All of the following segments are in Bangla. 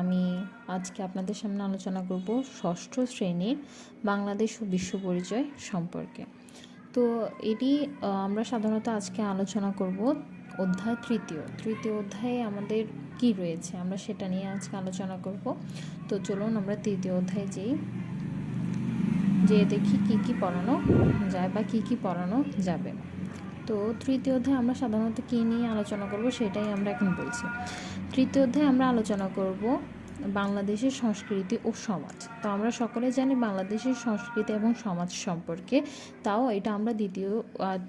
আমি আজকে আপনাদের সামনে আলোচনা করব ষষ্ঠ শ্রেণির বাংলাদেশ ও বিশ্ব পরিচয় সম্পর্কে। তো এটি আমরা সাধারণত আজকে আলোচনা করব অধ্যায় তৃতীয়। তৃতীয় অধ্যায়ে আমাদের কি রয়েছে, আমরা সেটা নিয়ে আজকে আলোচনা করব। তো চলুন আমরা তৃতীয় অধ্যায়ে যেই যে দেখি কি কি পড়ানো যায় বা কি কি পড়ানো যাবে। তো তৃতীয় অধ্যায়ে আমরা সাধারণত কী নিয়ে আলোচনা করব সেটাই আমরা এখন বলছি। তৃতীয় অধ্যায়ে আমরা আলোচনা করব বাংলাদেশের সংস্কৃতি ও সমাজ। তো আমরা সকলে জানি বাংলাদেশের সংস্কৃতি এবং সমাজ সম্পর্কে। তাও এটা আমরা দ্বিতীয়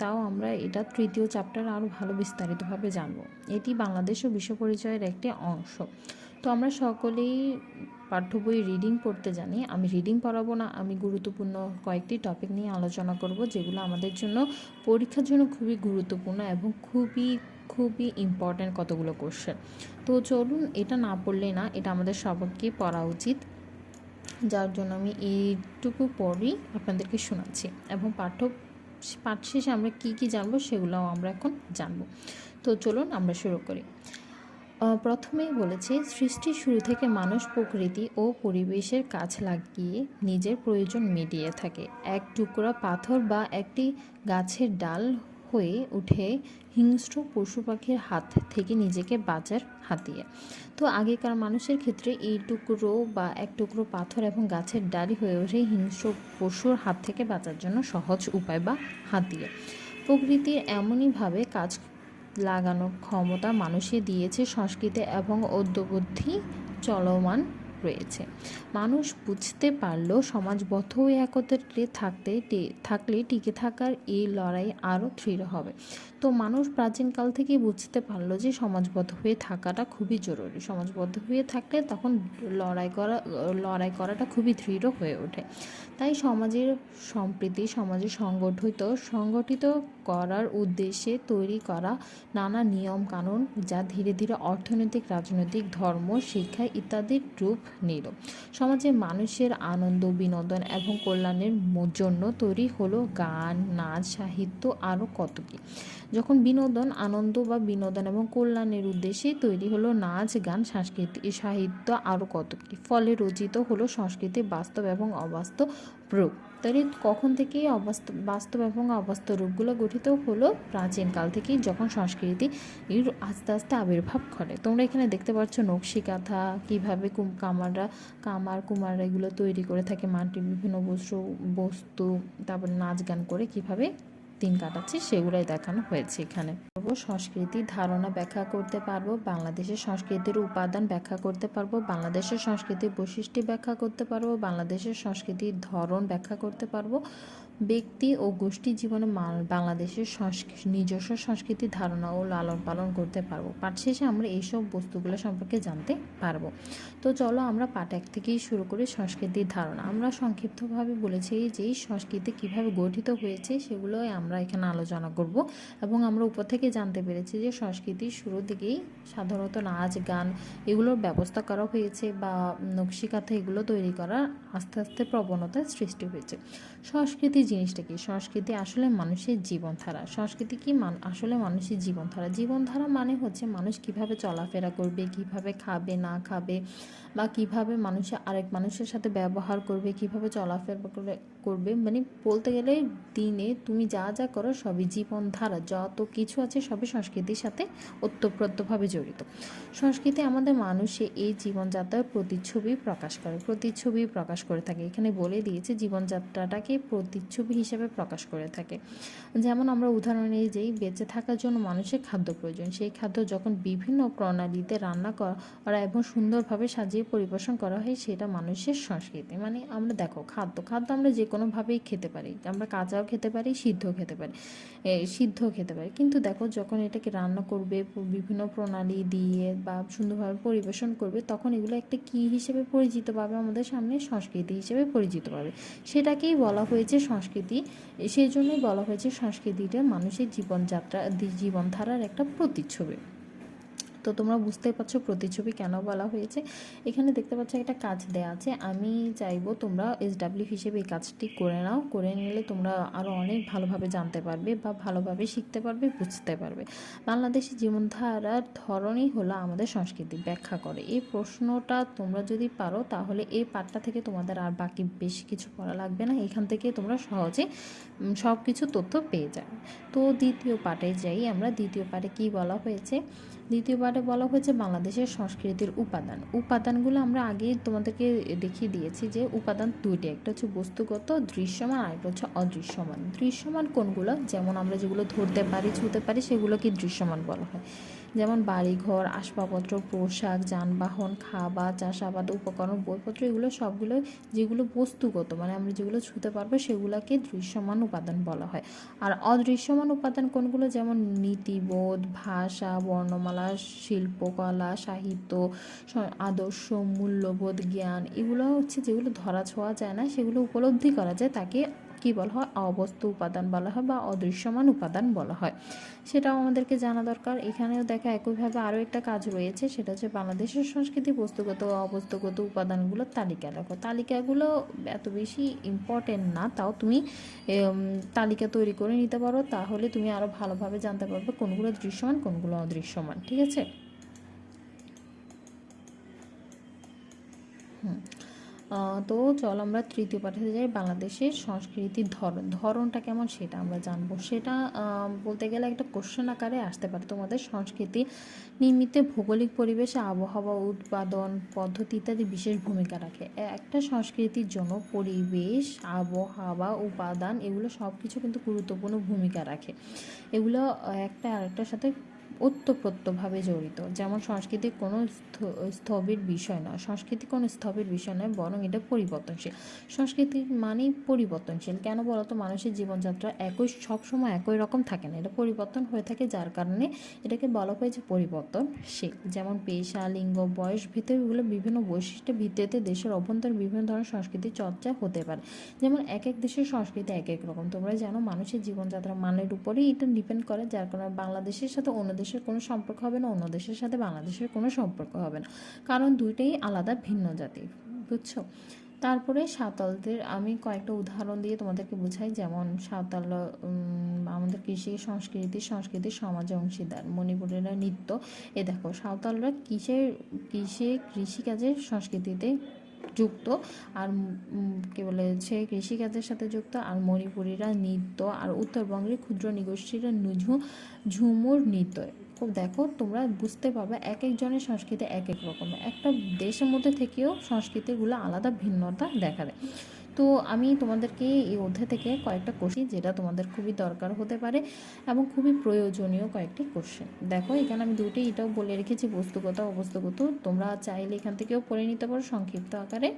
তাও আমরা এটা তৃতীয় চ্যাপ্টার আরও ভালো বিস্তারিতভাবে জানব। এটি বাংলাদেশ ও বিশ্ব পরিচয়ের একটি অংশ। তো আমরা সকলেই পাঠ্য বই রিডিং পড়তে জানি। আমি রিডিং পড়াবো না, আমি গুরুত্বপূর্ণ কয়েকটি টপিক নিয়ে আলোচনা করব, যেগুলো আমাদের জন্য পরীক্ষার জন্য খুবই গুরুত্বপূর্ণ এবং খুবই খুবই ইম্পর্ট্যান্ট কতগুলো কোশ্চেন তো চলুন, এটা না পড়লে না, এটা আমাদের সবাইকে পড়া উচিত। যার জন্য আমি এইটুকু পরই আপনাদেরকে শোনাচ্ছি। এবং পাঠ্য, পাঠ শেষে আমরা কী কী জানব, সেগুলোও আমরা এখন জানব। তো চলুন, আমরা শুরু করি। প্রথমেই বলেছে, সৃষ্টির শুরু থেকে মানুষ প্রকৃতি ও পরিবেশের কাজ লাগিয়ে নিজের প্রয়োজন মিটিয়ে থাকে। এক টুকরা পাথর বা একটি গাছের ডাল হয়ে উঠে হিংস্র পশু পাখির হাত থেকে নিজেকে বাঁচার হাতিয়ে। তো আগেকার মানুষের ক্ষেত্রে এই টুকরো বা এক টুকরো পাথর এবং গাছের ডালি হয়ে ওঠে হিংস্র পশুর হাত থেকে বাঁচার জন্য সহজ উপায় বা হাতিয়ে। প্রকৃতির এমনইভাবে কাজ লাগানোর ক্ষমতা মানুষে দিয়েছে সংস্কৃতি এবং অদ্যবধি চলমান রয়েছে। মানুষ বুঝতে পারল সমাজবদ্ধ হয়ে একত্রে থাকতে থাকলে টিকে থাকার এই লড়াই আরও দৃঢ় হবে। তো মানুষ প্রাচীনকাল থেকে বুঝতে পারল যে সমাজবদ্ধ হয়ে থাকাটা খুবই জরুরি। সমাজবদ্ধ হয়ে থাকলে তখন লড়াই করা, লড়াই করাটা খুবই দৃঢ় হয়ে ওঠে। তাই সমাজের সম্প্রীতি সমাজে সংগঠিত সংগঠিত করার উদ্দেশ্যে তৈরি করা নানা নিয়ম কানুন যা ধীরে ধীরে অর্থনৈতিক, রাজনৈতিক, ধর্ম, শিক্ষা ইত্যাদির রূপ নিল। সমাজে মানুষের আনন্দ, বিনোদন এবং কল্যাণের জন্য তৈরি হলো গান, নাচ, সাহিত্য আরও কত কী। যখন বিনোদন, আনন্দ বা বিনোদন এবং কল্যাণের উদ্দেশ্যে তৈরি হলো নাচ, গান, সাংস্কৃতিক, সাহিত্য আরও কত কী। ফলে রচিত হলো সংস্কৃতি বাস্তব এবং অবাস্তব রূপ। তাহলে কখন থেকে অবাস্ত, বাস্তব এবং অবাস্তব রূপগুলো গঠিত হলো? প্রাচীনকাল থেকেই যখন সংস্কৃতি এর আস্তে আস্তে আবির্ভাব ঘটে। তোমরা এখানে দেখতে পাচ্ছ নকশি কাঁথা কীভাবে কুম, কামাররা, কামার কুমাররা এগুলো তৈরি করে থাকে মাটির বিভিন্ন বস্তু বস্তু, তারপরে নাচ গান করে কীভাবে দিন কাটাচ্ছে, সেগুলাই দেখানো হয়েছে এখানে। সংস্কৃতির ধারণা ব্যাখ্যা করতে পারব, বাংলাদেশের সংস্কৃতির উপাদান ব্যাখ্যা করতে পারব, বাংলাদেশের সংস্কৃতির বৈশিষ্ট্য ব্যাখ্যা করতে পারব, বাংলাদেশের সংস্কৃতির ধরন ব্যাখ্যা করতে পারব। ব্যক্তি ও গোষ্ঠী জীবনে বাংলাদেশের নিজস্ব সংস্কৃতির ধারণা ও লালন পালন করতে পারব। পাঠ শেষে আমরা এইসব বস্তুগুলো সম্পর্কে জানতে পারব। তো চলো আমরা পাঠ এক থেকেই শুরু করি সংস্কৃতির ধারণা। আমরা সংক্ষিপ্তভাবে বলেছি যে এই সংস্কৃতি কীভাবে গঠিত হয়েছে সেগুলোই আমরা এখানে আলোচনা করব এবং আমরা উপর থেকে জানতে পেরেছি যে সংস্কৃতির শুরুর দিকেই সাধারণত নাচ, গান এগুলোর ব্যবস্থা করা হয়েছে বা নকশিকাথা এগুলো তৈরি করার আস্তে আস্তে প্রবণতার সৃষ্টি হয়েছে। সংস্কৃতি জিনিসটা কি সংস্কৃতি আসলে মানুষের জীবনধারা। সংস্কৃতি কি মান- আসলে মানুষের জীবনধারা? জীবনধারা মানে হচ্ছে মানুষ কীভাবে চলাফেরা করবে, কীভাবে খাবে, না খাবে, বা কীভাবে মানুষে, আরেক মানুষের সাথে ব্যবহার করবে, কীভাবে চলাফেরা করে, করবে। মানে বলতে গেলে দিনে তুমি যা যা করো সবই জীবনধারা। যত কিছু আছে সবই সংস্কৃতির সাথে ওতপ্রোতভাবে জড়িত। সংস্কৃতি আমাদের মানুষে এই জীবনযাত্রার প্রতিচ্ছবি প্রকাশ করে, প্রতিচ্ছবি প্রকাশ করে থাকে। এখানে বলে দিয়েছে জীবনযাত্রাটাকে প্রতিচ্ছবি হিসেবে প্রকাশ করে থাকে। যেমন আমরা উদাহরণ যেই বেঁচে থাকার জন্য মানুষের খাদ্য প্রয়োজন। সেই খাদ্য যখন বিভিন্ন প্রণালীতে রান্না করা এবং সুন্দরভাবে সাজিয়ে পরিবেশন করা হয় সেটা মানুষের সংস্কৃতি। মানে আমরা দেখো খাদ্য খাদ্য আমরা যে কোনোভাবেই খেতে পারি। আমরা কাঁচাও খেতে পারি সিদ্ধও খেতে পারি এ, সিদ্ধও খেতে পারি। কিন্তু দেখো যখন এটাকে রান্না করবে বিভিন্ন প্রণালী দিয়ে বা সুন্দরভাবে পরিবেশন করবে তখন এগুলো একটা কী হিসেবে পরিচিত পাবে? আমাদের সামনে সংস্কৃতি হিসেবে পরিচিত পাবে। সেটাকেই বলা হয়েছে সংস্কৃতি। সেই জন্যই বলা হয়েছে সংস্কৃতিটা মানুষের জীবনযাত্রা জীবনধারার একটা প্রতিচ্ছবি। তো তোমরা বুঝতেই পারছ প্রতিচ্ছবি কেন বলা হয়েছে। এখানে দেখতে পাচ্ছ একটা কাজ দেওয়া আছে। আমি চাইব তোমরা এস ডাব্লিউ হিসেবে এই কাজটি করে নাও। করে নিলে তোমরা আরও অনেক ভালোভাবে জানতে পারবে বা ভালোভাবে শিখতে পারবে, বুঝতে পারবে। বাংলাদেশি জীবনধারার ধরনই হলো আমাদের সংস্কৃতি। ব্যাখ্যা করে। এই প্রশ্নটা তোমরা যদি পারো, তাহলে এই পাঠটা থেকে তোমাদের আর বাকি বেশি কিছু পড়া লাগবে না। এখান থেকে তোমরা সহজে সব কিছু তথ্য পেয়ে যাবে। তো দ্বিতীয় পাঠে যাই আমরা। দ্বিতীয় পাঠে কি বলা হয়েছে? দ্বিতীয় পাঠে বলা হয়েছে বাংলাদেশের সংস্কৃতির উপাদান। উপাদানগুলো আমরা আগেই তোমাদেরকে দেখিয়ে দিয়েছি যে উপাদান দুইটি একটা হচ্ছে বস্তুগত, দৃশ্যমান, আর একটা হচ্ছে অদৃশ্যমান। দৃশ্যমান কোনগুলো? যেমন আমরা যেগুলো ধরতে পারি, ছুঁতে পারি, সেগুলোকে দৃশ্যমান বলা হয়। যেমন বাড়িঘর, আসবাবপত্র, পোশাক, যানবাহন, খাবার, চাষাবাদ, উপকরণ, বইপত্র, এগুলো সবগুলো যেগুলো বস্তুগত মানে আমরা যেগুলো ছুতে পারব সেগুলোকে দৃশ্যমান উপাদান বলা হয়। আর অদৃশ্যমান উপাদান কোনগুলো? যেমন নীতিবোধ ভাষা, বর্ণমালা, শিল্পকলা, সাহিত্য আদর্শ, মূল্যবোধ, জ্ঞান, এগুলো হচ্ছে যেগুলো ধরা ছোঁয়া যায় না, সেগুলো উপলব্ধি করা যায়, তাকে কি বলা হয়? অবস্তু উপাদান বলা হয় বা অদৃশ্যমান উপাদান বলা হয়। সেটাও আমাদেরকে জানা দরকার। এখানেও দেখা একইভাবে আরও একটা কাজ রয়েছে, সেটা হচ্ছে বাংলাদেশের সংস্কৃতি বস্তুগত ও অবস্তুগত উপাদানগুলোর তালিকা। লেখো তালিকাগুলো এত বেশি ইম্পর্টেন্ট না, তাও তুমি তালিকা তৈরি করে নিতে পারো। তাহলে তুমি আরও ভালোভাবে জানতে পারবে কোনগুলো দৃশ্যমান, কোনগুলো অদৃশ্যমান, ঠিক আছে? হুম। তো চল আমরা তৃতীয় পাঠে যাই বাংলাদেশের সংস্কৃতির ধরন। ধরনটা কেমন সেটা আমরা জানব। সেটা বলতে গেলে একটা কোশ্চেন আকারে আসতে পারে। তোমাদের সংস্কৃতি নিমিত্তে ভৌগোলিক পরিবেশে আবহাওয়া, উৎপাদন, পদ্ধতি ইত্যাদি বিশেষ ভূমিকা রাখে। একটা সংস্কৃতির জন্য পরিবেশ, আবহাওয়া, উপাদান এগুলো সব কিছু কিন্তু গুরুত্বপূর্ণ ভূমিকা রাখে। এগুলো একটা আরেকটার সাথে ওতপ্রোতভাবে জড়িত, যেমন সংস্কৃতি কোনো স্থ- স্থবির বিষয় নয়। সংস্কৃতি কোনো স্থবির বিষয় নয়, বরং এটা পরিবর্তনশীল। সংস্কৃতি মানেই পরিবর্তনশীল। কেন বলতো মানুষের জীবনযাত্রা একই, সবসময় একই রকম থাকে না। এটা পরিবর্তন হয়ে থাকে যার কারণে এটাকে বলা হয়েছে পরিবর্তনশীল। যেমন পেশা, লিঙ্গ, বয়স ভিত্তিক এগুলো বিভিন্ন বৈশিষ্ট্যের ভিত্তিতে দেশের অভ্যন্তরে বিভিন্ন ধরনের সংস্কৃতি চর্চা হতে পারে। যেমন এক এক দেশের সংস্কৃতি এক এক রকম। তোমরা জানো, মানুষের জীবনযাত্রার মানের উপরেই এটা ডিপেন্ড করে, যার কারণে বাংলাদেশের সাথে অন্য দেশের কোনো সম্পর্ক হবে না, অন্য দেশের সাথে বাংলাদেশের কোনো সম্পর্ক হবে না। কারণ দুইটাই আলাদা, ভিন্ন জাতি বুঝছ? তারপরে সাঁওতালদের আমি কয়েকটা উদাহরণ দিয়ে তোমাদেরকে বোঝাই। যেমন সাঁওতাল আমাদের কৃষি, সংস্কৃতি, সংস্কৃতির সমাজে অংশীদার, মণিপুরেরা নৃত্য। এ দেখো, সাঁওতালরা কিসের, কিসে কৃষিকাজের সংস্কৃতিতে যুক্ত, আর কী বলে, সে কৃষিকাজের সাথে যুক্ত, আর মণিপুরীরা নৃত্য, আর উত্তরবঙ্গের ক্ষুদ্র নিগোষ্ঠীরা নুঝু, ঝুমুর নৃত্য। খুব দেখো, তোমরা বুঝতে পারবে এক একজনের সংস্কৃতি এক এক রকমের। একটা দেশের মধ্যে থেকেও সংস্কৃতিগুলো আলাদা ভিন্নতা দেখা দেয়। তো আমি তোমাদেরকে এই অধ্যায় থেকে কয়েকটা কোশ্চেন যেটা তোমাদের খুবই দরকার হতে পারে এবং খুবই প্রয়োজনীয় কয়েকটি কোশ্চেন দেখো, এখানে আমি দুটোই এটাও বলে রেখেছি, বস্তুগত, অবস্তুগত। তোমরা চাইলে এখান থেকেও পড়ে নিতে পারো সংক্ষিপ্ত আকারে।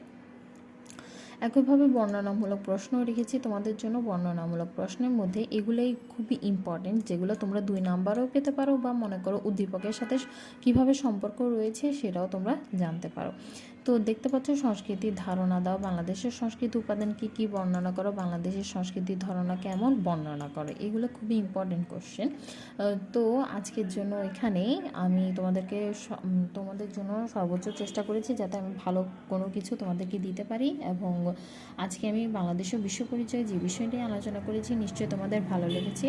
একইভাবে বর্ণনামূলক প্রশ্ন রেখেছি তোমাদের জন্য। বর্ণনামূলক প্রশ্নের মধ্যে এগুলোই খুবই ইম্পর্টেন্ট যেগুলো তোমরা দুই নাম্বারও পেতে পারো বা মনে করো উদ্দীপকের সাথে কীভাবে সম্পর্ক রয়েছে সেটাও তোমরা জানতে পারো। তো দেখতে পাচ্ছ সংস্কৃতির ধারণা দাও। বাংলাদেশের সংস্কৃতি উপাদান কি কি বর্ণনা করো? বাংলাদেশের সংস্কৃতির ধারণা কেমন বর্ণনা করো? এগুলো খুবই ইম্পর্টেন্ট কোশ্চেন তো আজকের জন্য এখানেই আমি তোমাদেরকে তোমাদের জন্য সর্বোচ্চ চেষ্টা করেছি যাতে আমি ভালো কোনো কিছু তোমাদেরকে দিতে পারি এবং আজকে আমি বাংলাদেশের বিশ্ব পরিচয় যে বিষয়টি আলোচনা করেছি নিশ্চয়ই তোমাদের ভালো লেগেছে।